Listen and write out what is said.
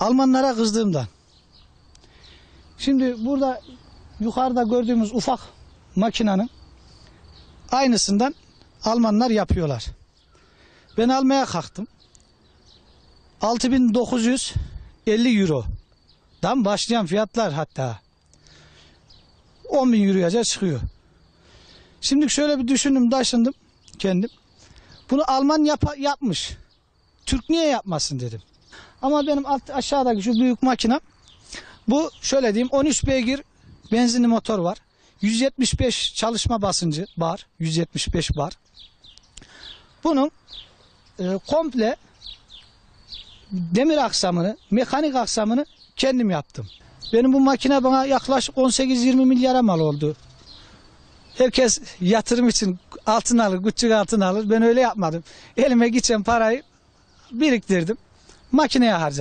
Almanlara kızdığımdan. Şimdi burada yukarıda gördüğümüz ufak makinenin aynısından Almanlar yapıyorlar. Ben almaya kalktım. 6950 euro. Dan başlayan fiyatlar hatta. 10 bin euroya çıkıyor. Şimdi şöyle bir düşündüm, taşındım kendim. Bunu Alman yapa- yapmış. Türk niye yapmasın dedim. Ama benim alt, aşağıdaki şu büyük makine bu şöyle diyeyim 13 beygir benzinli motor var. 175 çalışma basıncı bar. 175 bar. Bunun e, komple demir aksamını, mekanik aksamını kendim yaptım. Benim bu makine bana yaklaşık 18-20 milyara mal oldu. Herkes yatırım için altın alır, küçük altın alır. Ben öyle yapmadım. Elime geçen parayı biriktirdim. Makineye né, harcandı.